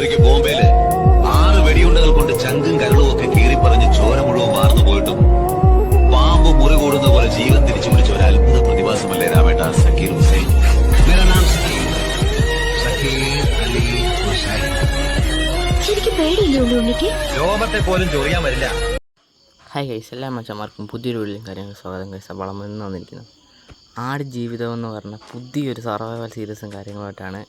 ഒരിക്കൽ ബോംബെയിൽ ആറ് വെടിയുണ്ടകൾ കൊണ്ട് ചങ്കും കരളും ഒക്കെ കീറിപ്പറഞ്ഞ് ചോര മുഴുവൻ വാർന്നു പോയിട്ടും പാമ്പ് മുറി കൂടുന്ന പോലെ ജീവൻ തിരിച്ചു പിടിച്ച ഒരു അത്ഭുത പ്രതിഭാസമല്ലേ രാമേട്ട സക്കീർ ഹുസൈൻ? ലോകത്തെ പോലും ചൊറിയാൻ വരില്ല. ഹായ് ഗൈസ് എല്ലാ മച്ചമാർക്കും പുതിയൊരു വീട്ടിലും കാര്യങ്ങൾ സ്വാഗതം. ഗൈസ് വളം എന്ന് വന്നിരിക്കുന്നത് ആട് ജീവിതം എന്ന് പറഞ്ഞ പുതിയൊരു സർവൈവൽ സീരീസും കാര്യങ്ങളുമായിട്ടാണ്.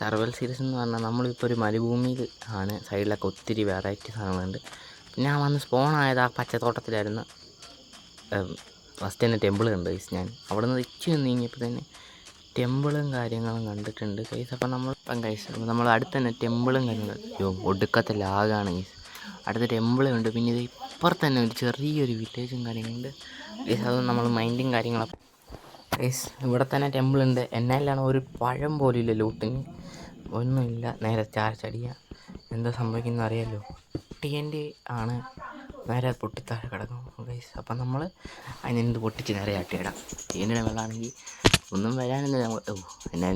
സർവൈവൽ സീരീസ് എന്ന് പറഞ്ഞാൽ നമ്മളിപ്പോൾ ഒരു മരുഭൂമിയിൽ ആണ്. സൈഡിലൊക്കെ ഒത്തിരി വെറൈറ്റി സാധനങ്ങളുണ്ട്. പിന്നെ ഞാൻ വന്ന് സ്പോൺ ആയത് ആ പച്ചത്തോട്ടത്തിലായിരുന്നു. ഫസ്റ്റ് തന്നെ ടെമ്പിൾ കണ്ടു ഗൈസ് ഞാൻ. അവിടെ നിന്ന് ഇച്ചു നിന്ന് കഴിഞ്ഞപ്പോൾ തന്നെ ടെമ്പിളും കാര്യങ്ങളും കണ്ടിട്ടുണ്ട് ഗൈസ് അപ്പം നമ്മൾ ഇപ്പം ഗൈസ് നമ്മൾ അടുത്ത് തന്നെ ടെമ്പിളും കണ്ടു. അയ്യോ ഒടുക്കത്തെ ലാഗാണ് ഗൈസ് അടുത്ത ടെമ്പിളുണ്ട് പിന്നെ ഇത് ഇപ്പുറത്ത് തന്നെ ഒരു ചെറിയൊരു വില്ലേജും കാര്യങ്ങളുണ്ട്. ഗൈസ് അത് നമ്മൾ മൈൻഡും കാര്യങ്ങളൊക്കെ ഗൈസ് ഇവിടെ തന്നെ ടെമ്പിളുണ്ട് എന്നാലാണ് ഒരു പഴം പോലും ലൂട്ടിങ് ഒന്നുമില്ല. നേരെ ചാർച്ചടിയ എന്താ സംഭവിക്കുന്നത് അറിയാലോ. ടി എൻ ഡി ആണ് നേരെ പൊട്ടിത്താഴെ കിടക്കും ഗൈസ് അപ്പം നമ്മൾ അതിനെന്ത് പൊട്ടിച്ച് നേരെ ചാട്ടിയിടാം ടി എൻ ഡിയുടെ വെള്ളമാണെങ്കിൽ ഒന്നും വരാനൊന്നും നമ്മൾ ഓ എന്നാ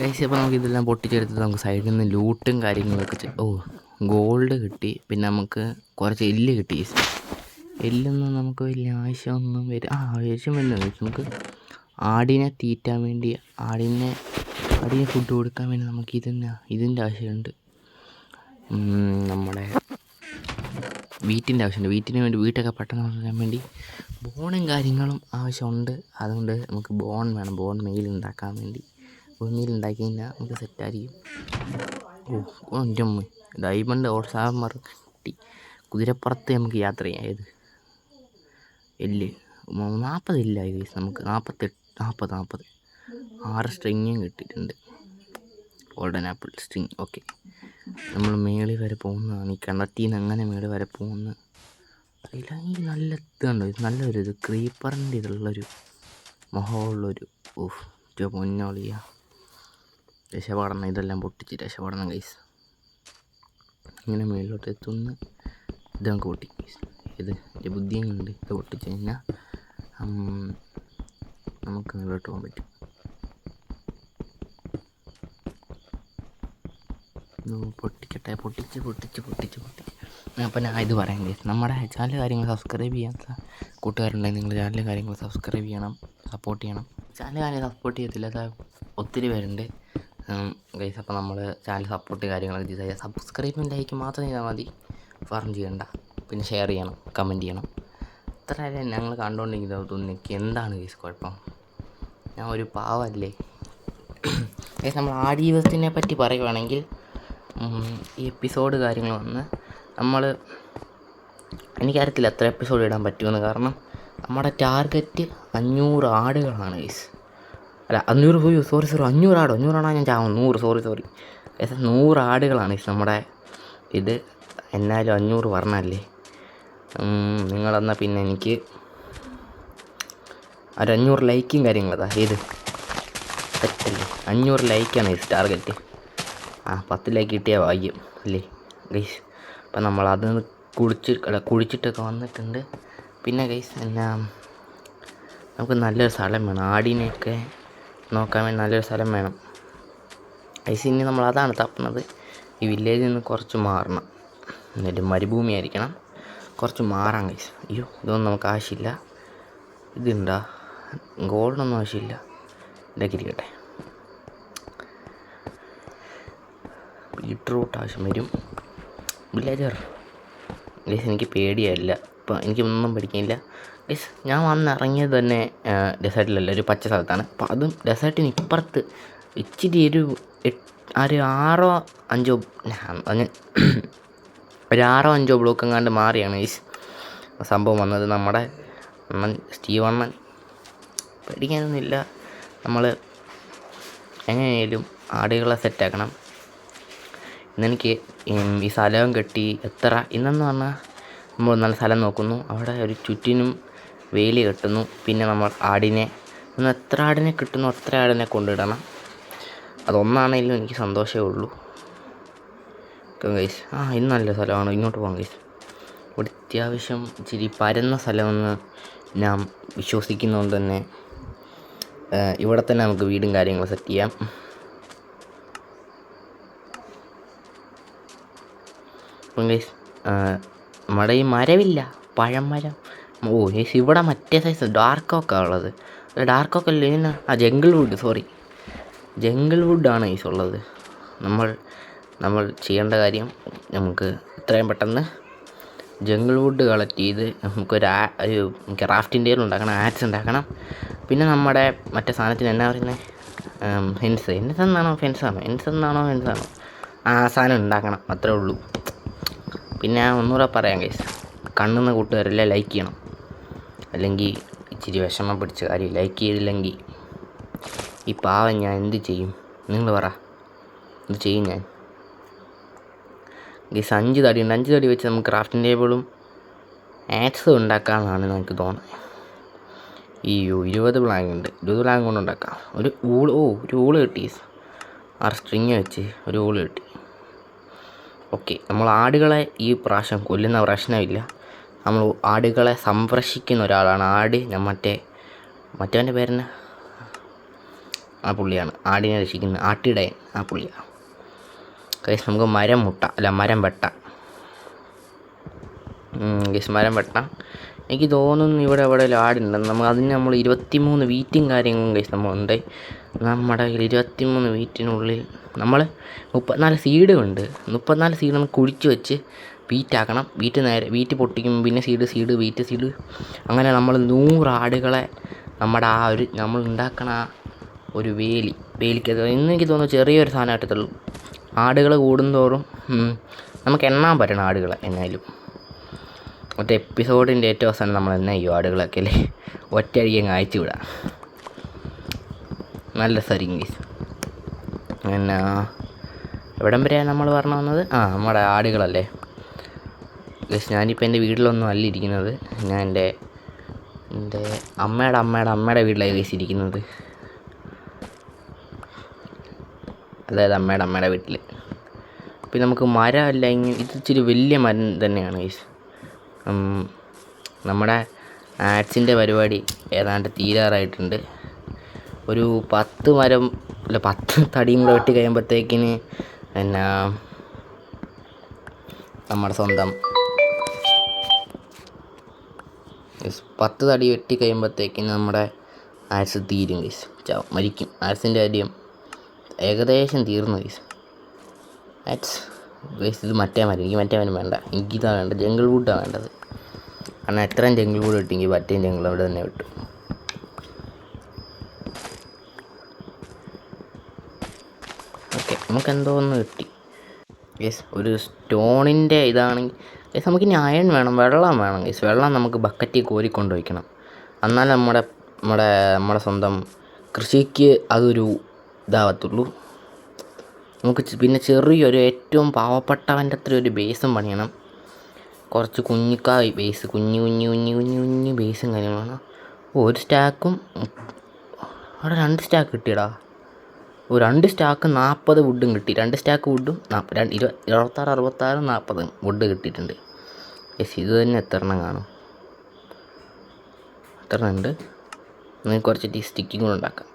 ഗൈസ് അപ്പോൾ നമുക്ക് ഇതെല്ലാം പൊട്ടിച്ചെടുത്ത് നമുക്ക് സൈഡിൽ നിന്ന് ലൂട്ടും കാര്യങ്ങളൊക്കെ ഓ ഗോൾഡ് കിട്ടി. പിന്നെ നമുക്ക് കുറച്ച് എല്ല് കിട്ടി. എല്ലൊന്നും നമുക്ക് വലിയ ആവശ്യമൊന്നും വരും ആ ആവശ്യം വരുന്നത്. നമുക്ക് ആടിനെ തീറ്റാൻ വേണ്ടി ആടിനെ ആടിനെ ഫുഡ് കൊടുക്കാൻ വേണ്ടി നമുക്ക് ഇതന്നെ? ഇതിന്റെ ആവശ്യമുണ്ട്. നമ്മുടെ വീട്ടിന്റെ ആവശ്യമുണ്ട്. വീട്ടിന് വേണ്ടി വീട്ടൊക്കെ പെട്ടെന്ന് വളരാൻ വേണ്ടി ബോണും കാര്യങ്ങളും ആവശ്യമുണ്ട്. അതുകൊണ്ട് നമുക്ക് ബോൺ വേണം. ബോൺ മെയിൽ ഉണ്ടാക്കാൻ വേണ്ടി. മെയിൽ ഉണ്ടാക്കി കഴിഞ്ഞാൽ നമുക്ക് സെറ്റായിരിക്കും ഓ എന്റെ ഡൈമണ്ട് ഡയമണ്ട് ഓൾസാമർ കിട്ടി കുതിരപ്പുറത്ത് നമുക്ക് യാത്ര ചെയ്യാം. ഏത്? എല്ല്. നാൽപ്പത് ഇല്ല നമുക്ക് നാൽപ്പത്തെട്ട് നാൽപ്പത് നാൽപ്പത് ആറ് സ്ട്രിങ്ങും കിട്ടിയിട്ടുണ്ട്. ഗോൾഡൻ ആപ്പിൾ സ്ട്രിങ് ഓക്കെ നമ്മൾ മേളിൽ വരെ പോകുന്നതാണ്. ഈ കിണറ്റിൽ നിന്ന് അങ്ങനെ മേളിൽ വരെ പോകുന്ന അതിലാണെങ്കിൽ നല്ല ഇതുണ്ടോ ഇത് നല്ലൊരു ഇത്. ക്രീപ്പറിന്റെ ഇതുള്ളൊരു മുഖമുള്ളൊരു ജോ പൊന്നോളിയ. രക്ഷപാടണം ഇതെല്ലാം പൊട്ടിച്ച് രക്ഷപാടണം ഗൈസ് ഇങ്ങനെ മേളിലോട്ട് എത്തുന്ന ഇത് നമുക്ക് പൊട്ടി. ഇത് ബുദ്ധിയും കൊണ്ട് ഇത് പൊട്ടിച്ച് കഴിഞ്ഞാൽ നമുക്ക് മേളിലോട്ട് പോകാൻ പറ്റും. പൊട്ടിക്കട്ടെ പൊട്ടിച്ച് പൊട്ടിച്ച് പൊട്ടിച്ച് പൊട്ടിച്ച്. അപ്പം ഞാൻ ഇത് പറയാം ഗൈസ് നമ്മുടെ ചാനൽ കാര്യങ്ങൾ സബ്സ്ക്രൈബ് ചെയ്യാത്ത കൂട്ടുകാരുണ്ടെങ്കിൽ നിങ്ങൾ ചാനൽ കാര്യങ്ങൾ സബ്സ്ക്രൈബ് ചെയ്യണം സപ്പോർട്ട് ചെയ്യണം. ചാനൽ കാര്യം സപ്പോർട്ട് ചെയ്യത്തില്ല ഒത്തിരി പേരുണ്ട്. ഗൈസ് അപ്പോൾ നമ്മൾ ചാനൽ സപ്പോർട്ട് കാര്യങ്ങളൊക്കെ ചെയ്ത് കഴിഞ്ഞാൽ സബ്സ്ക്രൈബും ലൈക്ക് മാത്രം ചെയ്താൽ മതി. ഫാർം ചെയ്യണ്ട. പിന്നെ ഷെയർ ചെയ്യണം കമന്റ് ചെയ്യണം. ഇത്ര ഞങ്ങൾ കണ്ടുകൊണ്ടിരിക്കുന്നത് തോന്നിക്ക് എന്താണ് ഗൈസ് കുഴപ്പം? ഞാൻ ഒരു പാവല്ലേ? ഗൈസ് നമ്മൾ ആ ജീവിതത്തിനെ പറ്റി പറയുവാണെങ്കിൽ എപ്പിസോഡ് കാര്യങ്ങൾ വന്ന് നമ്മൾ എനിക്കറിയത്തില്ല എത്ര എപ്പിസോഡ് ഇടാൻ പറ്റുമെന്ന്. കാരണം നമ്മുടെ ടാർഗറ്റ് അഞ്ഞൂറ് ആടുകളാണ് ഗൈസ് അല്ല അഞ്ഞൂറ് സോറി സോറി അഞ്ഞൂറ് ആടോ. അഞ്ഞൂറാണോ ഞാൻ ചാവും നൂറ് സോറി സോറി ഗൈസ് നൂറ് ആടുകളാണ് ഗൈസ് നമ്മുടെ ഇത്. എന്നാലും അഞ്ഞൂറ് പറഞ്ഞല്ലേ നിങ്ങളെന്നാൽ പിന്നെ എനിക്ക് ഒരു അഞ്ഞൂറ് ലൈക്കും കാര്യങ്ങളതാ ഏത് തെറ്റല്ലേ അഞ്ഞൂറ് ലൈക്കാണ് ഗൈസ് ടാർഗറ്റ് ആ പത്ത് ലൈക്ക് കിട്ടിയാൽ ഭാഗ്യം അല്ലേ? ഗൈസ് അപ്പം നമ്മൾ അത് കുടിച്ച് അല്ല കുടിച്ചിട്ടൊക്കെ വന്നിട്ടുണ്ട്. പിന്നെ ഗൈസ് എന്നാ നമുക്ക് നല്ലൊരു സ്ഥലം വേണം. ആടിനെയൊക്കെ നോക്കാൻ വേണ്ടി നല്ലൊരു സ്ഥലം വേണം. ഗൈസ് ഇനി നമ്മൾ അതാണ് തപ്പുന്നത്. ഈ വില്ലേജിൽ നിന്ന് കുറച്ച് മാറണം. എന്നിട്ട് മരുഭൂമി ആയിരിക്കണം. കുറച്ച് മാറാം ഗൈസ് അയ്യോ ഇതൊന്നും നമുക്ക് ആവശ്യമില്ല. ഇതുണ്ടാ? ഗോൾഡൊന്നും ആവശ്യമില്ല. ഇതൊക്കെ ഇരിക്കട്ടെ. ബീട്രൂട്ട് ആവശ്യം വരും. വില്ലേജർ ഗൈസ് എനിക്ക് പേടിയല്ല ഇപ്പം എനിക്കൊന്നും പഠിക്കാനില്ല. ഗൈസ് ഞാൻ വന്നിറങ്ങിയത് തന്നെ ഡെസേർട്ടിലല്ല ഒരു പച്ച സ്ഥലത്താണ്. അപ്പം അതും ഡെസേർട്ടിന് ഇപ്പുറത്ത് ഇച്ചിരി ഒരു ഒരു ആറോ അഞ്ചോ ഒരു ആറോ അഞ്ചോ ബ്ലോക്ക് എങ്ങാണ്ട് മാറിയാണ് ഗൈസ് സംഭവം വന്നത്. നമ്മുടെ അണ്ണൻ സ്റ്റീവ് അണ്ണൻ പേടിക്കാനൊന്നുമില്ല നമ്മൾ എങ്ങനെയായാലും ആടുകളെ സെറ്റാക്കണം ഉം ഈ സ്ഥലവും കെട്ടി എത്ര? ഇന്നെന്ന് പറഞ്ഞാൽ നമ്മൾ നല്ല സ്ഥലം നോക്കുന്നു. അവിടെ ഒരു ചുറ്റിനും വേലി കെട്ടുന്നു. പിന്നെ നമ്മൾ ആടിനെ ഒന്ന് എത്ര ആടിനെ കിട്ടുന്നു? അത്ര ആടിനെ കൊണ്ടിടണം. അതൊന്നാണെങ്കിലും എനിക്ക് സന്തോഷമേ ഉള്ളൂ. ഗൈസ് ആ ഇന്ന് നല്ല സ്ഥലമാണ്. ഇങ്ങോട്ട് പോകാം ഗൈസ് ഇവിടെ അത്യാവശ്യം ഇച്ചിരി പരന്ന സ്ഥലമെന്ന് ഞാൻ വിശ്വസിക്കുന്നതുകൊണ്ട് തന്നെ ഇവിടെ തന്നെ നമുക്ക് വീടും കാര്യങ്ങളും സെറ്റ് ചെയ്യാം. ഗൈസ് നമ്മുടെ ഈ മരവില്ല പഴം മരം ഓ ഗൈസ് ഇവിടെ മറ്റേ സൈസ് ഡാർക്ക് ഓക്കാ ഉള്ളത്. ഡാർക്ക് ഓക്ക് അല്ലേ ഇതിന് ആ ജംഗിൾ വുഡ് സോറി ജംഗിൾ വുഡാണ് ഗൈസ് ഉള്ളത്. നമ്മൾ നമ്മൾ ചെയ്യേണ്ട കാര്യം നമുക്ക് എത്രയും പെട്ടെന്ന് ജംഗിൾ വുഡ് കളക്ട് ചെയ്ത് നമുക്കൊരു ആ ഒരു ക്രാഫ്റ്റിന്റെ ഉണ്ടാക്കണം ആറ്റ്സ് ഉണ്ടാക്കണം. പിന്നെ നമ്മുടെ മറ്റേ സാധനത്തിന് എന്നാ പറയുന്നത് ഫെൻസ് ഫെൻസ് എന്നാണോ ഫെൻസാണോ ഫെൻസ് എന്നാണോ ഫെൻസാണോ ആ സാധനം ഉണ്ടാക്കണം അത്രേ ഉള്ളൂ. പിന്നെ ഒന്നുകൂടെ പറയാം കേസ് കണ്ണുന്ന കൂട്ടുകാരെല്ലാം ലൈക്ക് ചെയ്യണം. അല്ലെങ്കിൽ ഇച്ചിരി വിഷമം പിടിച്ച കാര്യം ലൈക്ക് ചെയ്തില്ലെങ്കിൽ ഈ പാവം ഞാൻ എന്ത് ചെയ്യും? നിങ്ങൾ പറ. എന്ത് ചെയ്യും ഞാൻ? ഗീസ് അഞ്ച് തടിയുണ്ട് അഞ്ച് തടി വെച്ച് നമുക്ക് ക്രാഫ്റ്റിംഗ് ടേബിളും ആക്സ് ഉണ്ടാക്കാമെന്നാണ് നമുക്ക് തോന്നുന്നത്. ഈ ഇരുപത് ബ്ലാങ്ക് ഉണ്ട്. ഇരുപത് ബ്ലാങ്ക് കൊണ്ട് ഉണ്ടാക്കാം. ഒരു ഊൾ ഓ ഒരു ഊൾ കിട്ടി ആ സ്ട്രിങ് വെച്ച് ഒരു ഊൾ കിട്ടി. ഓക്കെ നമ്മൾ ആടുകളെ ഈ പ്രാവശ്യം കൊല്ലുന്ന പ്രശ്നമില്ല. നമ്മൾ ആടുകളെ സംരക്ഷിക്കുന്ന ഒരാളാണ്. ആട് ഞാൻ മറ്റേ മറ്റവന്റെ പേരെന്നെ? ആ പുള്ളിയാണ്. ആടിനെ രക്ഷിക്കുന്ന ആട്ടിടയൻ. ആ പുള്ളിയാണ് കേസ് നമുക്ക് മരം മുട്ട അല്ല മരം വെട്ട. കേസ് മരം വെട്ടാം. എനിക്ക് തോന്നുന്നു ഇവിടെ എവിടെ ആടുണ്ട് നമ്മൾ അതിന് നമ്മൾ ഇരുപത്തിമൂന്ന് വീറ്റും കാര്യങ്ങളും കേസ് നമ്മളുണ്ട്. നമ്മുടെ ഇരുപത്തി ഇരുപത്തിമൂന്ന് വീറ്റിനുള്ളിൽ നമ്മൾ മുപ്പത്തിനാല് സീഡ് ഉണ്ട്. മുപ്പത്തിനാല് സീഡ് നമ്മൾ കുഴിച്ച് വെച്ച് വീറ്റാക്കണം വീറ്റ് നേരെ വീറ്റ് പൊട്ടിക്കും. പിന്നെ സീഡ് സീഡ് വീറ്റ് സീഡ് അങ്ങനെ നമ്മൾ നൂറ് ആടുകളെ നമ്മുടെ ആ ഒരു നമ്മൾ ഉണ്ടാക്കണ ആ ഒരു വേലി വേലിക്ക് ഇന്ന് എനിക്ക് തോന്നുന്നു ചെറിയൊരു സാധനമായിട്ടത്തുള്ളൂ ആടുകൾ കൂടുന്തോറും തോറും നമുക്ക് എണ്ണാൻ പറ്റണം ആടുകളെ എന്നാലും മറ്റേ എപ്പിസോഡിന്റെ ഏറ്റവും അവസാനം നമ്മൾ എന്നാ ചെയ്യും ആടുകളൊക്കെ അല്ലേ? ഒറ്റയടിക്ക് അങ്ങ് അയച്ചു വിടാം. നല്ല സരിങ്ങീസ് പിന്നെ എവിടം വരെയാണ് നമ്മൾ പറഞ്ഞു വന്നത്? ആ നമ്മുടെ ആടുകളല്ലേ. ഗസ് ഞാനിപ്പോൾ എന്റെ വീട്ടിലൊന്നും അല്ല ഇരിക്കുന്നത്. ഞാൻ എന്റെ എന്റെ അമ്മയുടെ അമ്മയുടെ അമ്മയുടെ വീട്ടിലായി ഗസ് അതായത് അമ്മയുടെ അമ്മയുടെ വീട്ടിൽ പിന്നെ നമുക്ക് മരം അല്ല ഇത് ഇച്ചിരി വലിയ മരം തന്നെയാണ് ഗൈസ് നമ്മുടെ ആഡ്സിന്റെ പരിപാടി ഏതാണ്ട് തീരാറായിട്ടുണ്ട്. ഒരു പത്ത് മരം അല്ല പത്ത് തടിയും കൂടെ വെട്ടി കഴിയുമ്പോഴത്തേക്കിന് എന്നാ നമ്മുടെ സ്വന്തം പത്ത് തടി വെട്ടി കഴിയുമ്പോഴത്തേക്കിന് നമ്മുടെ ആഡ്സ് തീരും കേസ് മരിക്കും. ആഡ്സിന്റെ കാര്യം ഏകദേശം തീർന്നു കേസ് ആറ്റ്സ് ഗൈസ് ഇത് മറ്റേ മരം. എനിക്ക് മറ്റേ മരം വേണ്ട. എനിക്കിതാണ് വേണ്ടത്. ജംഗിൾ വുഡാണ് വേണ്ടത്. കാരണം എത്രയും ജംഗിൾ വുഡ് കിട്ടിയെങ്കിൽ മറ്റേ ജംഗിൾ അവിടെ തന്നെ വിട്ടു. ഓക്കെ നമുക്ക് എന്തോ ഒന്ന് കിട്ടി? യെസ് ഒരു സ്റ്റോണിന്റെ ഇതാണെങ്കിൽ യെസ് നമുക്ക് ഇനി അയൺ വേണം വെള്ളം വേണം യെസ് വെള്ളം നമുക്ക് ബക്കറ്റിൽ കോരിക്കൊണ്ട് വയ്ക്കണം. എന്നാൽ നമ്മുടെ നമ്മുടെ നമ്മുടെ സ്വന്തം കൃഷിക്ക് അതൊരു ഇതാവത്തുള്ളൂ. നമുക്ക് പിന്നെ ചെറിയൊരു ഏറ്റവും പാവപ്പെട്ടവന്റെ അത്ര ഒരു ബേസും പണിയണം. കുറച്ച് കുഞ്ഞിക്കായ് ബേസ് കുഞ്ഞു കുഞ്ഞു കുഞ്ഞു കുഞ്ഞു കുഞ്ഞു ബേസും കാര്യങ്ങളാണ്. ഒരു സ്റ്റാക്കും അവിടെ രണ്ട് സ്റ്റാക്ക് കിട്ടിയടാ. രണ്ട് സ്റ്റാക്ക് നാൽപ്പത് വുഡും കിട്ടി. രണ്ട് സ്റ്റാക്ക് വുഡും നാൽപ്പത് രണ്ട് ഇരുപത് ഇരുപത്താറ് അറുപത്താറ് നാൽപ്പത് വുഡ് കിട്ടിയിട്ടുണ്ട്. യെസ് ഇത് തന്നെ എത്ര എണ്ണം കാണും. എത്ര ഉണ്ട്? നിങ്ങൾക്ക് കുറച്ച് ടീ സ്റ്റിക്കിങ് കൂടെ ഉണ്ടാക്കാം.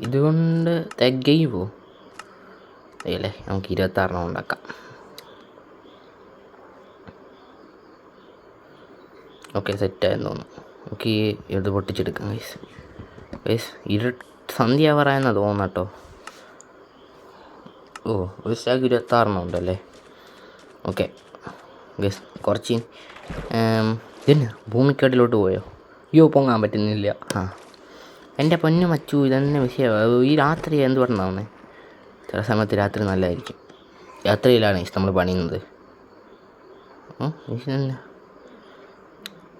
ഇതുകൊണ്ട് തികയുമോ അല്ലേ നമുക്ക് ഇരുപത്താറെണ്ണം ഉണ്ടാക്കാം. ഓക്കെ സെറ്റായെന്ന് തോന്നുന്നു. നമുക്ക് ഇത് പൊട്ടിച്ചെടുക്കാം ഗൈസ് ഗൈസ് ഇരു സന്ധ്യ പറയുന്ന തോന്നുന്നു കേട്ടോ. ഓ ഒരു സ്റ്റാക്ക് ഇരുപത്താറെണ്ണം ഉണ്ടല്ലേ? ഓക്കെ. കുറച്ച് പിന്നെ ഭൂമിക്കടിലോട്ട് പോയോ? അയ്യോ പൊങ്ങാൻ പറ്റുന്നില്ല. ആ. എന്റെ പൊന്നു മച്ചു ഇതന്നെ വിഷയമാണ് ഈ രാത്രി എന്ത് പറഞ്ഞാവുന്നേ ചില സമയത്ത് രാത്രി നല്ലതായിരിക്കും. രാത്രിയിലാണ് നമ്മൾ പണിയുന്നത്.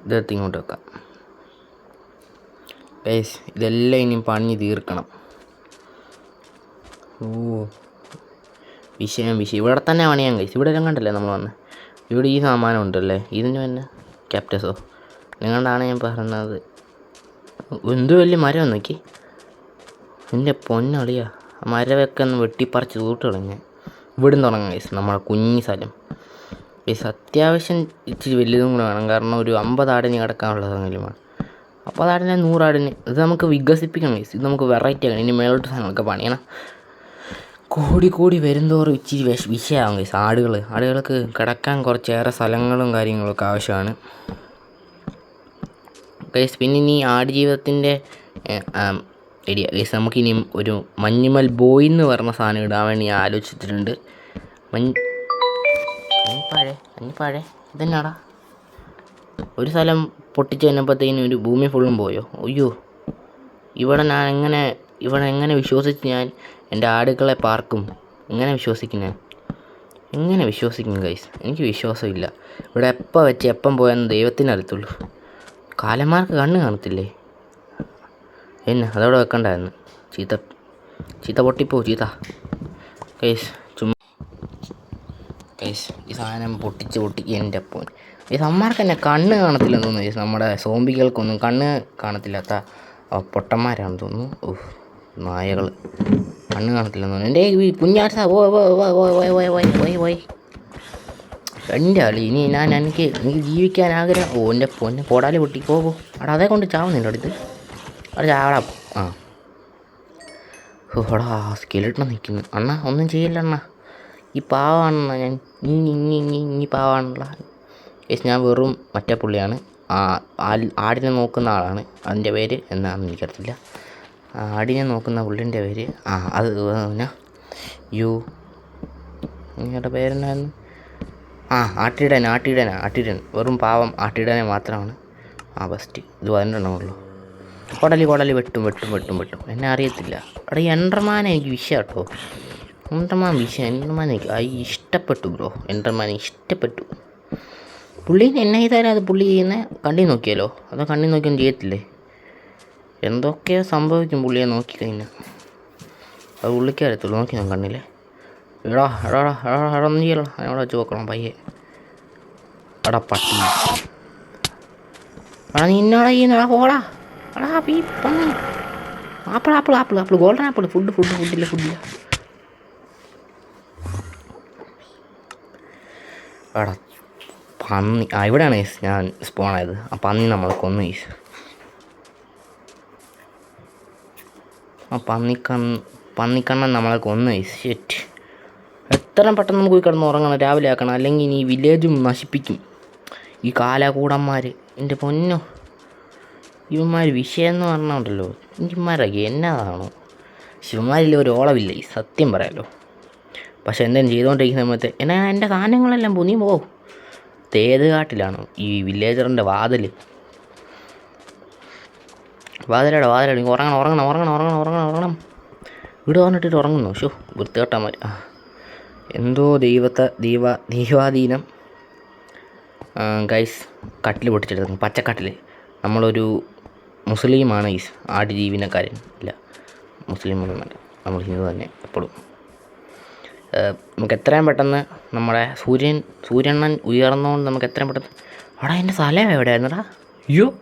ഇതെടുത്ത് ഇങ്ങോട്ട് വെക്കാം. ഗൈസ് ഇതെല്ലാം ഇനി പണി തീർക്കണം. ഓ വിഷയം വിഷയം. ഇവിടെ തന്നെ പണിയാൻ ഗൈസ് ഇവിടെ എല്ലാം കണ്ടല്ലേ നമ്മൾ വന്ന്? ഇവിടെ ഈ സാമാനം ഉണ്ടല്ലേ? ഇതിന് തന്നെ ക്യാപ്റ്റസോ നിങ്ങളുടെയാണ് ഞാൻ പറഞ്ഞത്. എന്ത് വലിയ മരം നോക്കി? എന്റെ പൊന്നളിയാ. ആ മരമൊക്കെ ഒന്ന് വെട്ടിപ്പറിച്ച് തൂട്ട് കളഞ്ഞ്. ഇവിടുന്ന് തുടങ്ങാം ഗൈസ് നമ്മളെ കുഞ്ഞി സ്ഥലം. ഗൈസ് അത്യാവശ്യം ഇച്ചിരി വലുതും കൂടെ വേണം. കാരണം ഒരു അമ്പത് കിടക്കാനുള്ള സംഗതിയും വേണം. അപ്പോൾ അതാടിനെ നൂറാടിന്. ഇത് നമുക്ക് വികസിപ്പിക്കണം ഗൈസ് ഇത് നമുക്ക് വെറൈറ്റി ആക്കണം. ഇനി മേലോട്ട് സാധനങ്ങളൊക്കെ പണിയണം കോടി കൂടി വരുന്തോറും ഇച്ചിരി വിഷ വിഷയമാകും ഗൈസ് ആടുകൾ ആടുകൾക്ക് കിടക്കാൻ കുറച്ചേറെ സ്ഥലങ്ങളും കാര്യങ്ങളൊക്കെ ആവശ്യമാണ്. ഗൈസ് പിന്നെ ഇനി ആട് ജീവിതത്തിന്റെ ഐഡിയ ഗൈസ് നമുക്കിനിയും ഒരു മഞ്ഞുമൽ ബോയ് എന്ന് പറഞ്ഞ സാധനം ഇടാൻ വേണ്ടി ഞാൻ ആലോചിച്ചിട്ടുണ്ട്. മഞ്ഞ് മഞ്ഞപ്പാഴേ മഞ്ഞപ്പാഴേ ഇതെന്നാടാ? ഒരു സ്ഥലം പൊട്ടിച്ച് കഴിഞ്ഞപ്പോഴത്തേനും ഒരു ഭൂമി ഫുള്ളും പോയോ? അയ്യോ. ഇവിടെ ഞാൻ എങ്ങനെ ഇവിടെ എങ്ങനെ വിശ്വസിച്ച് ഞാൻ എന്റെ ആടുകളെ പാർക്കും? എങ്ങനെ വിശ്വസിക്കും ഞാൻ? എങ്ങനെ വിശ്വസിക്കും ഗൈസ് എനിക്ക് വിശ്വാസമില്ല. ഇവിടെ എപ്പോൾ വെച്ച് എപ്പം പോയെന്ന് ദൈവത്തിന് അറിയത്തുള്ളൂ. കാലന്മാർക്ക് കണ്ണ് കാണത്തില്ലേ? എന്നെ അതവിടെ വെക്കണ്ടായിരുന്നു. ചീത്ത ചീത്ത പൊട്ടിപ്പോ ചീത്ത. ഗൈസ് ചുമ്മാ. ഗൈസ് ഈ സാധനം പൊട്ടിച്ച് പൊട്ടിക്കുക എന്റെ അപ്പോൻ ഈ സമ്മാർക്ക് തന്നെ കണ്ണ് കാണത്തില്ല തോന്നുന്നു. ഈ നമ്മുടെ സോംബികൾക്കൊന്നും കണ്ണ് കാണത്തില്ലാത്ത പൊട്ടന്മാരാണെന്ന് തോന്നുന്നു. ഓഹ് നായകൾ കണ്ണ് കാണത്തില്ല തോന്നുന്നു. എന്റെ ഈ കുഞ്ഞാട്ട പോയി എന്റെ ആളി ഇനി ഞാൻ എനിക്ക് എനിക്ക് ജീവിക്കാൻ ആഗ്രഹം. ഓ എന്റെ പൊന്നെ പോടാൽ പൊട്ടി പോ അവിടെ അതേ കൊണ്ട് ചാവുന്നില്ല അടുത്ത്. അവിടെ ചാവടാ. ആ. ഓടാ സ്കെലിട്ടണം നിൽക്കുന്നു അണ്ണ ഒന്നും ചെയ്യില്ല അണ്ണ ഈ പാവാണെന്നാ ഞാൻ ഇങ്ങി ഇങ്ങി ഇങ്ങി ഇനി യെസ് ഞാൻ വെറും മറ്റേ പുള്ളിയാണ്. ആടിനെ നോക്കുന്ന ആളാണ്. അതിന്റെ പേര് എന്നാണെന്ന് എനിക്കറിയില്ല ആടിനെ നോക്കുന്ന പുള്ളിന്റെ പേര് ആ അത് പിന്നെ യു. നിങ്ങളുടെ പേരെന്നായിരുന്നു? ആ ആട്ടിടൻ ആട്ടിടൻ ആട്ടിടൻ വെറും പാവം ആട്ടിടനെ മാത്രമാണ് ആ ബസ്റ്റ് ഇത് പതിനെണ്ണമുള്ളൂ കൊടലി കൊടലി വെട്ടും വെട്ടും വെട്ടും വെട്ടും. എന്നെ അറിയത്തില്ല. അവിടെ എന്റർമാനെ എനിക്ക് വിഷയം കേട്ടോ എന്റർമാൻ വിഷയം എന്റർമാൻ എനിക്ക് ഇഷ്ടപ്പെട്ടു ബ്രോ. എന്റർമാൻ ഇഷ്ടപ്പെട്ടു. പുള്ളീനെ എന്നെ ചെയ്താലും അത് പുള്ളി ചെയ്യുന്ന കണ്ണി നോക്കിയാലോ? അതോ കണ്ണി നോക്കിയൊന്നും ചെയ്യത്തില്ലേ? എന്തൊക്കെയോ സംഭവിക്കും പുള്ളിയെ നോക്കിക്കഴിഞ്ഞാൽ അത് പുള്ളിക്കേ അറിയത്തുള്ളൂ. നോക്കി ഞാൻ കണ്ണില്ലേ എടാ എടാ എടാ എടാ ഒന്നും ചെയ്യല്ലോ അതിനോട് വെച്ച് നോക്കണം പയ്യെ. എടാ പട്ടി. എടാ നീ ഇന്നാടാ ചെയ്യുന്നടാ പോടാ. എടാ പീ പന്നി. Apple apple apple apple golden apple food food ഫുഡില്ല ഫുഡില്ല എടാ പന്നി ആ ഇവിടെയാണ് ഈസ് ഞാൻ സ്പോൺ ആയത്. ആ പന്നി നമ്മളെ കൊന്നു ഈസ് ആ പന്നിക്കണ്ണ് പന്നിക്കണ്ണൻ നമ്മളെ കൊന്നു ഈസ് ഷെറ്റ് എത്ര പെട്ടെന്ന് നമുക്ക് പോയി കിടന്ന് ഉറങ്ങണം രാവിലെ ആക്കണം അല്ലെങ്കിൽ ഇനി വില്ലേജും നശിപ്പിക്കും. ഈ കാലാകൂടന്മാർ എന്റെ പൊന്നോ. ഇവന്മാർ വിഷയം എന്ന് പറഞ്ഞുണ്ടല്ലോ ഇവന്മാരൊക്കെ എന്നതാണോ ശിവന്മാരിൽ ഒരു ഓളമില്ല ഈ സത്യം പറയാലോ. പക്ഷെ എന്തെങ്കിലും ചെയ്തുകൊണ്ടിരിക്കുന്ന സമയത്ത് എന്നാ എന്റെ സാധനങ്ങളെല്ലാം പൊന്നി പോ. തേത് കാട്ടിലാണ് ഈ വില്ലേജറിന്റെ വാതിൽ വാതിലടാ വാതിലടാ നിങ്ങൾ ഉറങ്ങണം ഉറങ്ങണം ഉറങ്ങണം ഉറങ്ങണം ഉറങ്ങണം ഉറങ്ങണം. വീട് പറഞ്ഞിട്ട് ഉറങ്ങുന്നു. ഷോ കെട്ടാൻ ആ എന്തോ ദൈവത്തെ ദൈവ ദൈവാധീനം. ഗൈസ് കട്ടിൽ പൊട്ടിച്ചെടുക്കുന്നു പച്ചക്കട്ടിൽ നമ്മളൊരു മുസ്ലിമാണ് ഈ ആടുജീവനക്കാരൻ. ഇല്ല മുസ്ലിം ഒന്നുമല്ല നമ്മൾ ഹിന്ദു തന്നെ എപ്പോഴും. നമുക്ക് എത്രയും പെട്ടെന്ന് നമ്മുടെ സൂര്യൻ സൂര്യണ്ണൻ ഉയർന്നുകൊണ്ട് നമുക്ക് എത്രയും പെട്ടെന്ന് അവിടെ എന്റെ സ്ഥലം എവിടെയായിരുന്നടാ? അയ്യോ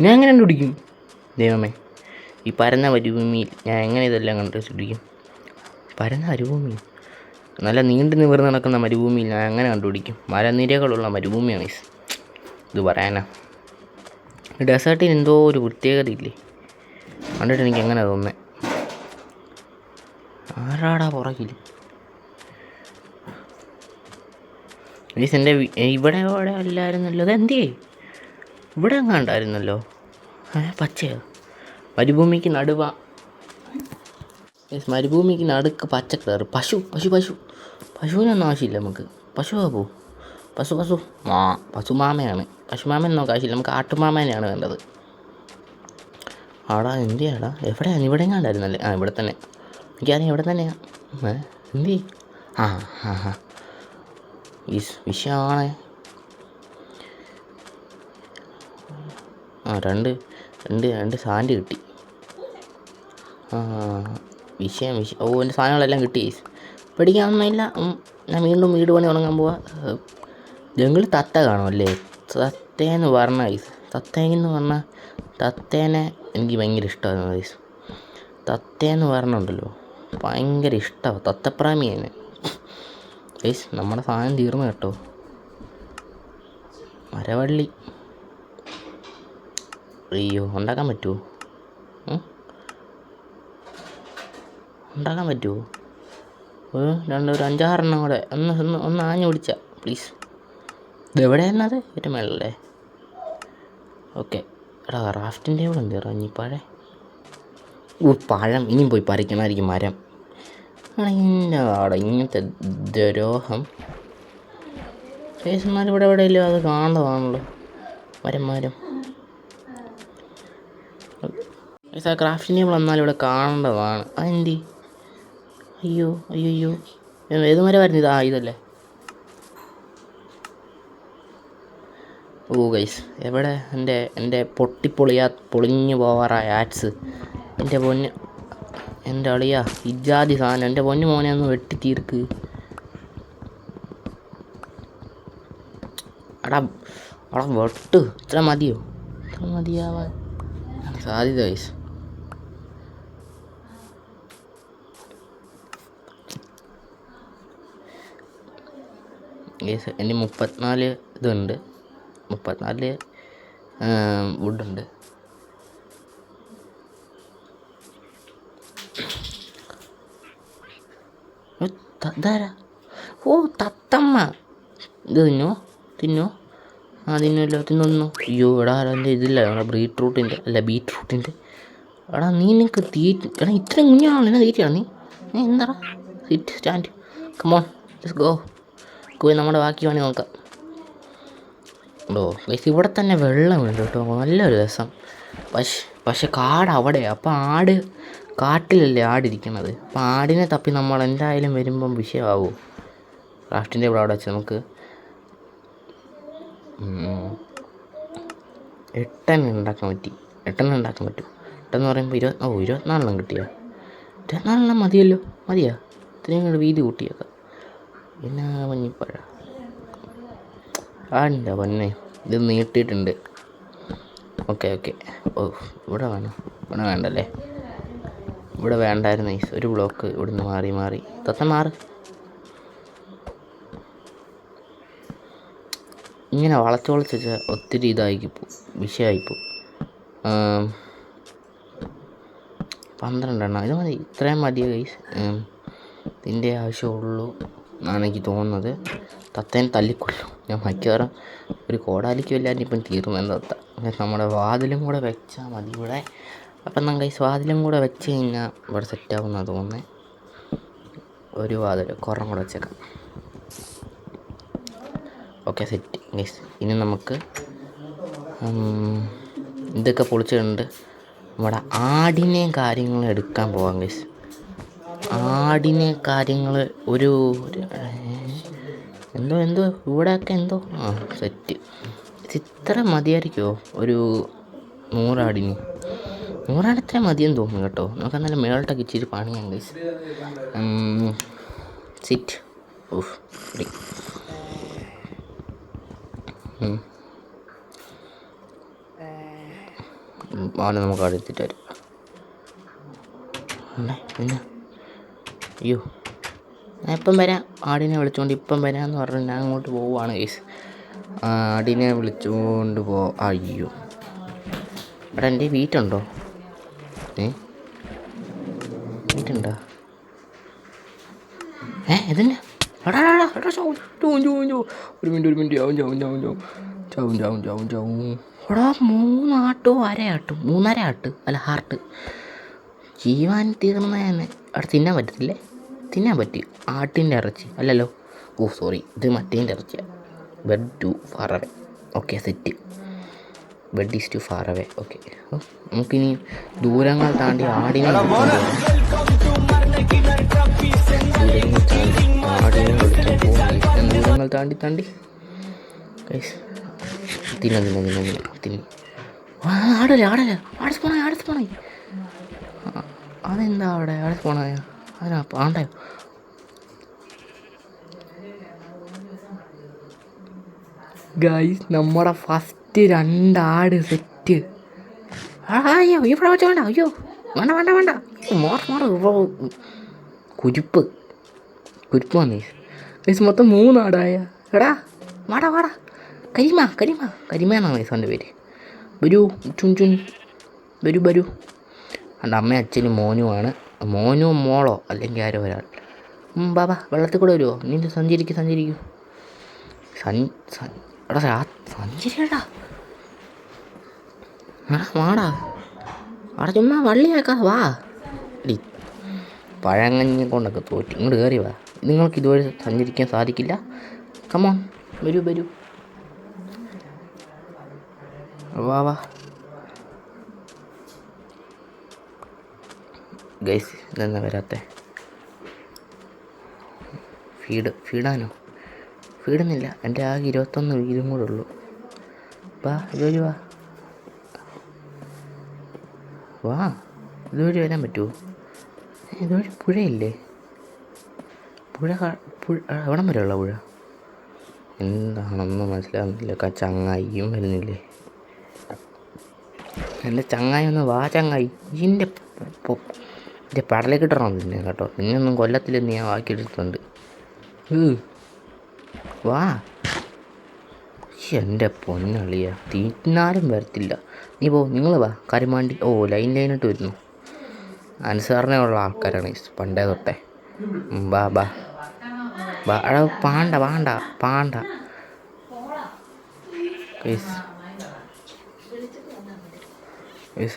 ഞാൻ എങ്ങനെ കണ്ടുപിടിക്കും? ദൈവമേ ഈ പരന്ന മരുഭൂമിയിൽ ഞാൻ എങ്ങനെ ഇതെല്ലാം കണ്ടുപിടിക്കും? പരന്ന മരുഭൂമി നല്ല നീണ്ടു നിവർന്ന് നടക്കുന്ന മരുഭൂമിയിൽ ഞാൻ എങ്ങനെ കണ്ടുപിടിക്കും? മലനിരകളുള്ള മരുഭൂമിയാണ് ഇത്. ഇത് പറയാനാ. ഡെസേർട്ടിന് എന്തോ ഒരു പ്രത്യേകത ഇല്ലേ? കണ്ടിട്ട് എനിക്ക് എങ്ങനെ തോന്നുന്നത് ആരാടാ പുറകിൽ ഗൈസ് എന്റെ ഇവിടെ ഇവിടെ അല്ലായിരുന്നല്ലോ. അതെന്തേ ഇവിടെ അങ്ങാണ്ടായിരുന്നല്ലോ പച്ചയോ? മരുഭൂമിക്ക് നടുവ. മീൻസ് മരുഭൂമിക്ക് നടുക്ക് പച്ച കളർ പശു പശു പശു. പശുവിനൊന്നും ആവശ്യമില്ല നമുക്ക്. പശുവാ പോ. പശു പശു. മാ പശുമാമയാണ്. പശുമാമനൊന്നും ആവശ്യമില്ല. നമുക്ക് ആട്ടുമാമേനെയാണ് വേണ്ടത്. ആടാ എന്തിയാടാ? എവിടെയാണ്? ഇവിടെ എങ്ങാണ്ടായിരുന്നല്ലേ? ആ ഇവിടെ തന്നെ. എനിക്കറിയാം ഇവിടെ തന്നെയാണ് എന്തി ആ ആ ആ. വിഷ് വിഷയമാണ്. ആ രണ്ട് രണ്ട് രണ്ട് സാൻഡ് കിട്ടി. ആ വിഷയം വിഷയം ഓ എന്റെ സാധനങ്ങളെല്ലാം കിട്ടി. പേടിക്കാനൊന്നുമില്ല ഞാൻ വീണ്ടും വീട് പണി ഉണങ്ങാൻ പോവാ. ജംഗിൾ തത്ത കാണുമല്ലേ തത്തേന്ന് പറഞ്ഞ ഗൈസ് തത്തേന്ന് പറഞ്ഞാൽ തത്തേനെ എനിക്ക് ഭയങ്കര ഇഷ്ടമായിരുന്നു ഗൈസ് തത്തേന്ന് പറഞ്ഞുണ്ടല്ലോ. ഭയങ്കര ഇഷ്ടമാണ് തത്തപ്രാമിയാണ്. ഗൈസ് നമ്മുടെ സാധനം തീർന്നു കേട്ടോ. മരവള്ളി. അയ്യോ ഉണ്ടാക്കാൻ പറ്റുമോ? ഉണ്ടാക്കാൻ പറ്റുമോ ഒരു രണ്ട് ഒരു അഞ്ചാറെണ്ണം കൂടെ ഒന്ന് ഒന്ന് ഒന്ന് ആഞ്ഞു പിടിച്ച പ്ലീസ് ഇത് എവിടെയായിരുന്നത് ഏറ്റവും മേളല്ലേ ഓക്കെ എടാ റാഫ്റ്റിന്റെ ഇവിടെ ഉണ്ട് ഇറങ്ങിപ്പാഴേ ഓ പഴം. ഇനിയും പോയി പറിക്കണമായിരിക്കും മരം. എടാ ഇന്ന ഇങ്ങനത്തെ ദ്രോഹം. ചേച്ചന്മാർ ഇവിടെ എവിടെയല്ലോ അത് കാണുന്നതാണല്ലോ വരന്മാരും. മരം ആ ക്രാഫ്റ്റിന്റെ വന്നാൽ ഇവിടെ കാണേണ്ടതാണ് അതെന്തി? അയ്യോ അയ്യോ അയ്യോ ഏത് മരമായിരുന്നു ഇത്? ആ ഇതല്ലേ. ഓ ഗൈസ് എവിടെ? എന്റെ എന്റെ പൊട്ടിപ്പൊളിയാ പൊളിഞ്ഞു പോവാറായ ആറ്റ്സ്. എന്റെ പൊന്ന് എന്റെ അളിയാ ഇജാതി സാധനം. എന്റെ പൊന്നു മോനെ ഒന്ന് വെട്ടി തീർക്ക് അടാ അടാ വെട്ട്. ഇത്ര മതിയോ? ഇത്ര മതിയാവാൻ. സാധ്യത വയസ്സ് എന്റെ മുപ്പത്തിനാല് ഇതുണ്ട്. മുപ്പത്തിനാല് വുഡുണ്ട് ഇതാരാ ഓ തത്തമ്മ. ഇത് തിന്നോ തിന്നോ. ആ തിന്നുമല്ലോ തിന്നൊന്നു അയ്യോ എടാ എന്റെ ഇതില്ല എടാ ബീട്രൂട്ടിന്റെ. അല്ല ബീട്രൂട്ടിന്റെ. എടാ നീ നിനക്ക് തീറ്റ എടാ ഇത്രയും കുഞ്ഞാണല്ലോ എന്നാ തീറ്റയാണ് നീ? നീ എന്താടാ? Sit stand come on let's go പോയി നമ്മുടെ ബാക്കി പണി നോക്കാം. ഓ ഗൈസ് ഇവിടെ തന്നെ വെള്ളം ഉണ്ട് കേട്ടോ. നല്ലൊരു രസം. പക്ഷെ പക്ഷെ കാട് അവിടെ അപ്പോൾ ആട് കാട്ടിലല്ലേ ആടിരിക്കുന്നത് അപ്പം ആടിനെ തപ്പി നമ്മൾ എന്തായാലും വരുമ്പം വിഷയമാവും. റാഷ്ടിന്റെ ഇവിടെ അവിടെ വെച്ച് നമുക്ക് എട്ടൻ ഉണ്ടാക്കാൻ പറ്റി. എട്ടെണ്ണം ഉണ്ടാക്കാൻ പറ്റും. എട്ടെന്ന് പറയുമ്പോൾ ഇരുപത് ഓ ഇരുപത്തിനാലെണ്ണം കിട്ടിയ? ഇരുപത്തിനാലെണ്ണം മതിയല്ലോ. മതിയാ? ഇത്രയും കൂടെ വീതി കൂട്ടിയേക്കാം. പിന്നെ മഞ്ഞിപ്പഴ. ആടിന്റെ പൊന്നെ. ഇത് നീട്ടിയിട്ടുണ്ട്. Okay okay. ഓ ഇവിടെ വേണം. ഇവിടെ വേണ്ടല്ലേ? ഇവിടെ വേണ്ടായിരുന്നു ഈസ് ഒരു ബ്ലോക്ക് ഇവിടുന്ന് മാറി മാറി. തത്ത മാറ്. ഇങ്ങനെ വളച്ച് വളച്ച് ഒത്തിരി ഇതായി പോകും വിഷയമായിപ്പോവും പന്ത്രണ്ടെണ്ണം. ഇത് മതി. ഇത്രയും മതി ഗൈസ് ഇതിന്റെ ആവശ്യമുള്ളൂ എന്നാണ് എനിക്ക് തോന്നുന്നത്. തത്തേനെ തല്ലിക്കൊള്ളു ഞാൻ മിക്കവാറും ഒരു കോടാലിക്ക് വല്ലാണ്ട് ഇപ്പം തീർന്നു തത്ത. നമ്മുടെ വാതിലും കൂടെ വെച്ചാൽ മതി ഇവിടെ. അപ്പം നമ്മൾ ഈ വാതിലും കൂടെ വെച്ച് കഴിഞ്ഞാൽ ഇവിടെ സെറ്റാവുന്ന തോന്നുന്നത് ഒരു വാതിൽ കുറം കൂടെ വെച്ചേക്കാം. ഓക്കെ സെറ്റ് ഗൈസ് ഇനി നമുക്ക് ഇതൊക്കെ പൊളിച്ചിട്ടുണ്ട്. നമ്മുടെ ആടിനെ കാര്യങ്ങൾ എടുക്കാൻ പോകാം ഗൈസ് ആടിനെ കാര്യങ്ങൾ ഒരു- എന്തോ എന്തോ ഇവിടെയൊക്കെ എന്തോ? ആ സെറ്റ് ഇത്ര മതിയായിരിക്കുമോ ഒരു നൂറാടിന്? ഇത്ര മതിയെന്ന് തോന്നുന്നു കേട്ടോ. നമുക്ക് എന്നാലും മേളിട്ടൊക്കെ ഇച്ചിരി പണിയാണ് ഗൈസ് സിറ്റ് ഓഫ് അവനെ നമുക്ക് അവിടെ എത്തിയിട്ട് വരും. പിന്നെ അയ്യോ. ഞാൻ ഇപ്പം വരാം. ആടിനെ വിളിച്ചുകൊണ്ട് ഇപ്പം വരാമെന്ന് പറഞ്ഞ് ഞാൻ അങ്ങോട്ട് പോവുകയാണ് കേസ് ആടിനെ വിളിച്ചുകൊണ്ട് പോ അയ്യോ. എടാ എന്റെ വീട്ടുണ്ടോ? ഏ? വീട്ടുണ്ടോ ഏ ഒരു മൂന്നാട്ടോ മൂന്നര ആട്ട് അല്ല ഹാർട്ട്. ജീവാൻ തീർന്നതന്നെ അവിടെ തിന്നാൻ പറ്റത്തില്ലേ? തിന്നാൻ പറ്റി. ആട്ടിന്റെ ഇറച്ചി. അല്ലല്ലോ. Oh sorry. ഇത് മറ്റേന്റെ ഇറച്ചിയാണ് bed too faraway okay set bed is too far away okay നമുക്കിനി ദൂരങ്ങൾ താണ്ടി ആടിനെ. ദൂരങ്ങൾ താണ്ടി താണ്ടി. തിന്ന തിന്ന തിന്ന തിന്ന തിന്ന. ആടല്ലേ ആടല്ലേ. ആടെ സ്പോണായി ആടെ സ്പോണായി അതെന്താ അവിടെ? അവിടെ സ്പോണായ അതിനാ പാണ്ടയോ ഗായ്സ് നമ്മുടെ ഫസ്റ്റ് രണ്ടാട് സെറ്റ്. അയ്യോ ഇവിടെ വേണ്ട അയ്യോ വേണ്ട വേണ്ട വേണ്ട. More more കുരിപ്പ്. കുരിപ്പ് വന്നേ. ഗൈസ് മൊത്തം മൂന്നാടായ. എടാ വാടാ വാടാ. കരിമ കരിമ കരിമ എന്നാണ് ഗൈസ് എന്റെ പേര്? വരൂ ചുൻ ചുൻ. വരൂ വരൂ എന്റെ അമ്മയും അച്ഛനും മോനുമാണ് മോനോ മോളോ അല്ലെങ്കിൽ ആരോ ഒരാൾ. ഉം, ബാ ബാ വെള്ളത്തിൽ കൂടെ വരുമോ നീ സഞ്ചരിക്കും സഞ്ചരിക്കൂ. സൻ സൻ എടാ രാ സഞ്ചരിയടാ വാടാ. അവിടെ ചുമ്മാ വള്ളിയാക്കാ വാ. ഡി പഴങ്ങഞ്ഞെ കൊണ്ടൊക്കെ തോറ്റി. ഇങ്ങോട്ട് കയറി വാ. നിങ്ങൾക്ക് ഇതുവരെ സഞ്ചരിക്കാൻ സാധിക്കില്ല? കമോൺ വരൂ വരൂ. വാ വാ. ഗൈസ് ഇതെന്നാ വരാത്തെ? ഫീഡ് ഫീഡാനോ ഫീഡുന്നില്ല എന്റെ ആകെ ഇരുപത്തൊന്ന് വീതം കൂടെ ഉള്ളൂ. വാ ഇത് വാ. വാ ഇതുവഴി വരാൻ പറ്റുമോ ഇതുവഴി പുഴയില്ലേ? പുഴ പുഴ എവിടം വരെയുള്ള പുഴ. എന്താണെന്ന് മനസ്സിലാകുന്നില്ല ചങ്ങായിയും വരുന്നില്ലേ? എന്റെ ചങ്ങായി ഒന്ന് വാ ചങ്ങായി. ഇതിന്റെ എന്റെ പടലേക്ക് കിട്ടണം പിന്നെ കേട്ടോ. നിന്നൊന്നും നീ ഞാൻ വാക്കിയെടുത്തുണ്ട് വാ. എന്റെ പൊന്നളിയ. തീറ്റിനാരും വരത്തില്ല. നീ പോ നിങ്ങൾ വാ. കരിമാണ്ടി. ഓ ലൈൻ ലൈനായിട്ട് വരുന്നു. അനുസരണയുള്ള ആൾക്കാരാണ് പണ്ടേ തൊട്ടേ. ബാ ബാ ബാ അട പാണ്ട പാണ്ട പാണ്ട.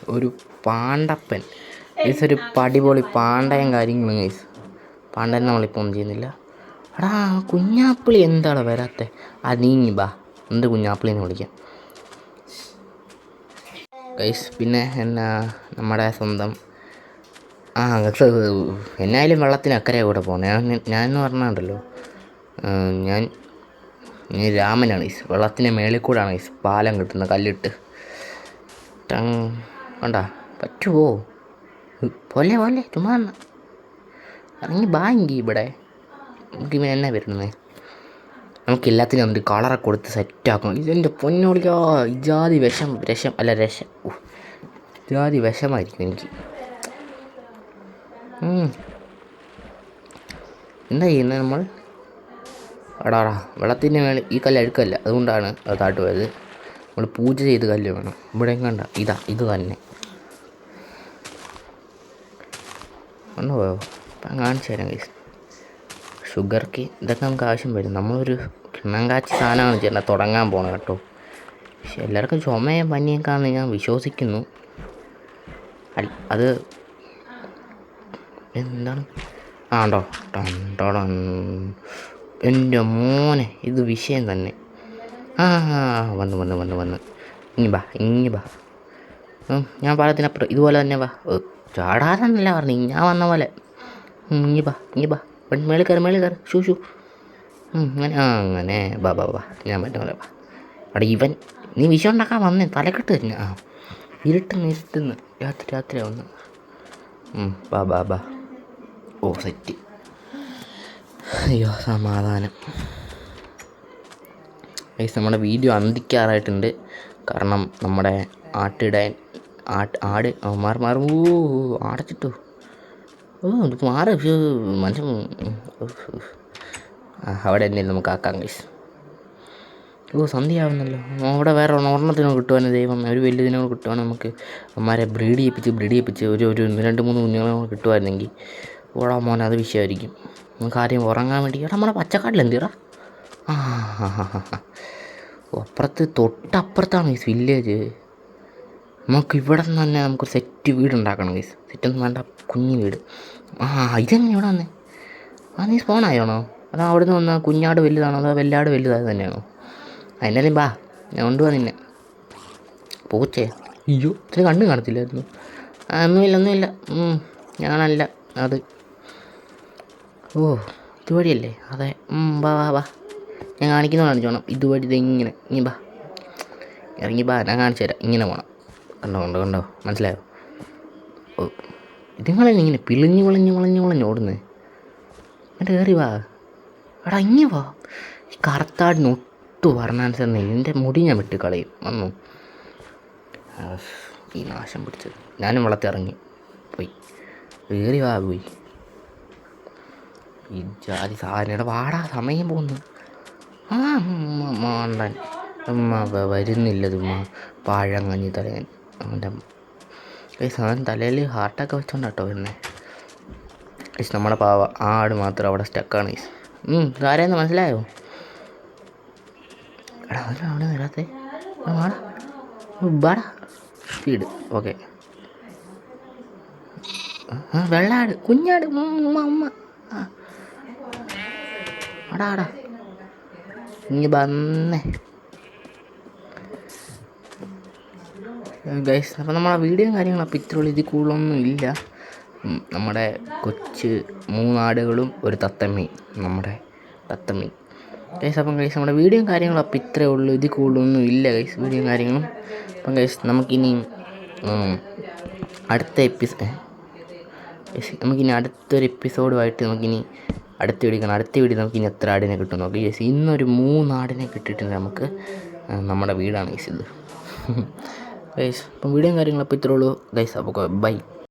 ഒരു പാണ്ടപ്പൻ. ഗയ്സ് ഒരു പടിപൊളി പാണ്ടയും കാര്യങ്ങളും ഗൈസ് പാണ്ടൻ നമ്മളിപ്പോൾ ഒന്നും ചെയ്യുന്നില്ല. എടാ കുഞ്ഞാപ്പിളി എന്താണ് വരാത്തെ? ആ നീങ്ങി ബാ എന്ത് കുഞ്ഞാപ്പിളിന്ന് വിളിക്കാം. ഗൈസ് പിന്നെ എന്നാ നമ്മുടെ സ്വന്തം ആ എന്നായാലും വെള്ളത്തിന് അക്കരെ കൂടെ പോകുന്നത് ഞാൻ ഞാൻ എന്ന് പറഞ്ഞുണ്ടല്ലോ ഞാൻ ഞാൻ രാമനാണ് ഈസ് വെള്ളത്തിന്റെ മേളിൽ കൂടാണ് ഈസ് പാലം കിട്ടുന്ന കല്ലിട്ട്. ടങ് കണ്ടാ? പറ്റുമോ പോലെ പോലെ ചുമ്മാ. ഇറങ്ങി ബാങ്കി ഇവിടെ. നമുക്ക് ഇവൻ എന്നാ വരുന്നത് നമുക്ക് എല്ലാത്തിനും ഒരു കളറൊക്കെ കൊടുത്ത് സെറ്റാക്കണം ഇതെന്റെ പൊന്നോളിക്കാ ഇജാതി വിഷം രസം അല്ല രഷം. ഇജാതി വിഷമായിരിക്കും എനിക്ക്. എന്താ ചെയ്യുന്നത് നമ്മൾ? എടാടാ വെള്ളത്തിന്റെ മേളിൽ ഈ കല്ല് അഴുക്കല്ല. അതുകൊണ്ടാണ് അത് താട്ട് പോയത്. നമ്മൾ പൂജ ചെയ്ത് കല്ല് വേണം. ഇവിടെ കണ്ട ഇതാ ഇത് തന്നെ. ഒന്ന് പോയോ? ഇപ്പം കാണിച്ചു തരാം ഗൈസ് ഷുഗർ കീ ഇതൊക്കെ നമുക്ക് ആവശ്യം വരും. നമ്മളൊരു കിണ്ണം കാച്ചി സാധനമാണ് ചേട്ടാ. തുടങ്ങാൻ പോണത് കേട്ടോ. പക്ഷെ എല്ലാവർക്കും ചുമയും പനിയൊക്കെയാണെന്ന് ഞാൻ വിശ്വസിക്കുന്നു. അത് എന്താണ്? ആണ്ടോ ടടൻ. എന്റെ മോനെ ഇത് വിഷയം തന്നെ. ആ വന്ന് വന്ന് വന്ന് വന്ന്. ഇങ്ങി ബാ ഇങ്ങി ബാ ഞാൻ പാലത്തിനപ്പുറം. ഇതുപോലെ തന്നെ വാ. ചാടാതെന്നല്ല പറഞ്ഞു. ഞാൻ വന്ന പോലെ. ഇനി ബാ ഇങ്ങി ബാ പെൺമേളി കയറി മേളിൽ കയറി. ഷൂ ഷൂ അങ്ങനെ ആ അങ്ങനെ. ബാ ബാ ബാ. ഞാൻ പറ്റുന്ന പോലെ ബാ അവിടെ ഇവൻ നീ വിഷം ഉണ്ടാക്കാൻ വന്നേ. തലക്കെട്ട് തന്നെ ആ. ഇരുട്ടുന്ന് ഇരുട്ടുന്ന് രാത്രി രാത്രി വന്ന് ഉം, ബാ ബാ ബാ. ഓ സെറ്റ്. അയ്യോ സമാധാനം. ഗൈസ് നമ്മുടെ വീഡിയോ അന്തിക്കാറായിട്ടുണ്ട്. കാരണം നമ്മുടെ ആട്ടിടാൻ ആട്ട് ആട് മാറി മാറും. ഓ അടച്ചിട്ടു ഓ മാറി. മനുഷ്യൻ. അവിടെ എന്തെങ്കിലും നമുക്ക് ആക്കാം ഗൈസ് ഓ സന്ധ്യയാവുന്നല്ലോ. അവിടെ വേറെ ഒരെണ്ണം- ഒരെണ്ണത്തിനോ കിട്ടുവാനും ദൈവം. ഒരു വലിയതിനോ കിട്ടുവാണ് നമുക്ക് അമ്മമാരെ ബ്രീഡ് ചെയ്യിപ്പിച്ച് ബ്രീഡ് ചെയ്യിപ്പിച്ച് ഒരു ഒരു രണ്ട് മൂന്ന് കുഞ്ഞുങ്ങളെ കൂടെ കിട്ടുമായിരുന്നെങ്കിൽ ഓടാ മോനെ അത് വിഷയമായിരിക്കും. നമുക്ക് ആരെയും ഉറങ്ങാൻ വേണ്ടി എടാ നമ്മുടെ പച്ചക്കാട്ടിൽ എന്തിടാ ആ അപ്പുറത്ത് തൊട്ടപ്പുറത്താണ് ഗൈസ് വില്ലേജ് നമുക്ക് ഇവിടെ നിന്ന് തന്നെ നമുക്ക് സെറ്റ് വീട് ഉണ്ടാക്കണം ഗൈസ് സെറ്റൊന്നും വേണ്ട കുഞ്ഞു വീട്. ആ ഇതെങ്ങനെ ഇവിടെ വന്നേ? ആ നീ സ്പോണായോണോ അതോ അവിടെ നിന്ന് വന്ന കുഞ്ഞാട് വലുതാണോ. അതോ വെല്ലാട് വലുതായത് തന്നെയാണോ? അതിനാലും ബാ ഞാൻ കൊണ്ടുപോകാൻ നിന്നെ. പൂച്ചേ അയ്യോ ഇതിന് കണ്ണ് കാണത്തില്ലായിരുന്നു. ഒന്നുമില്ല ഒന്നുമില്ല. ഞാനല്ല അത്. ഓ ഇതുവഴിയല്ലേ? അതെ. ബാ വാ വാ വാ ഞാൻ കാണിക്കുന്ന കാണിച്ചോണം. ഇതുവഴി ഇത് ഇങ്ങനെ. ഇനി ബാ. ഇറങ്ങി ബാ ഞാൻ കാണിച്ചു തരാം. ഇങ്ങനെ പോകണം കണ്ടോ കണ്ടോ കണ്ടോ? മനസ്സിലായോ? ഓ ഇതുങ്ങളെ ഇങ്ങനെ പിളിഞ്ഞ് വിളഞ്ഞ് വിളഞ്ഞ് വിളഞ്ഞ് ഓടുന്നത് എന്നിട്ട് കയറി വാ. എടാ ഇങ്ങനെ വാ. ഈ കറുത്താടിന് ഒട്ടും വർണാനുസരണം എന്റെ മുടി ഞാൻ വിട്ട് കളയും. വന്നു. ഈ നാശം പിടിച്ചത്. ഞാനും വളർത്തിറങ്ങി പോയി. വേറി വാ പോയി. ഈ ജാതി സാധനയുടെ വാടാ സമയം പോകുന്നു. ആ മാണ്ടൻ. ഉമ്മ വരുന്നില്ല ഉമ്മ. പാഴങ്ങഞ്ഞി തലയൻ. അവന്റെ ഈ സാധനം തലയിൽ ഹാർട്ടൊക്കെ വെച്ചോണ്ടാട്ടോ ഗൈസ് നമ്മുടെ പാവ. ആട് മാത്രം അവിടെ സ്റ്റക്കാണ് ഗൈസ് കാര്യം മനസ്സിലായോ? എടാ അതിൽ അവിടെ വരാത്തേ. വാടാ. സ്പീഡ് ഓക്കെ ആ വെള്ളാട് കുഞ്ഞാട് ഉമ്മ ഉമ്മ അടാ അടാ ഇനി വന്നേ. ഗൈസ് അപ്പോൾ നമ്മളെ വീഡിയോയും കാര്യങ്ങളും അപ്പോൾ ഇത്രയുള്ളൂ ഇതിൽ കൂടുതലൊന്നും ഇല്ല. നമ്മുടെ കൊച്ച് മൂന്നാടുകളും ഒരു തത്തമ്മയും നമ്മുടെ തത്തമ്മയും. ഗൈസ് അപ്പം ഗൈസ് നമ്മുടെ വീഡിയോയും കാര്യങ്ങളും അപ്പം ഇത്രയേ ഉള്ളൂ. ഇതിൽ കൂടുതലൊന്നും ഇല്ല ഗൈസ് വീഡിയോയും കാര്യങ്ങളും. അപ്പം ഗൈസ് നമുക്കിനി അടുത്ത എപ്പിസോഡ് നമുക്കിനി അടുത്തൊരു എപ്പിസോഡുമായിട്ട് നമുക്കിനി അടുത്ത വീഡിയോ അടുത്ത വീഡിയോ നമുക്കിനി എത്ര ആടിനെ കിട്ടും നോക്കി. ഗൈസ് ഇന്നൊരു മൂന്നാടിനെ കിട്ടിയിട്ടുണ്ട് നമുക്ക് നമ്മുടെ വീടാണ് ഗൈസ് ഇത്. ഗൈസ് അപ്പം വീഡിയോയും കാര്യങ്ങളപ്പോൾ ഇത്രേ ഉള്ളൂ. ഗൈസ് അപ്പോൾ ബൈ.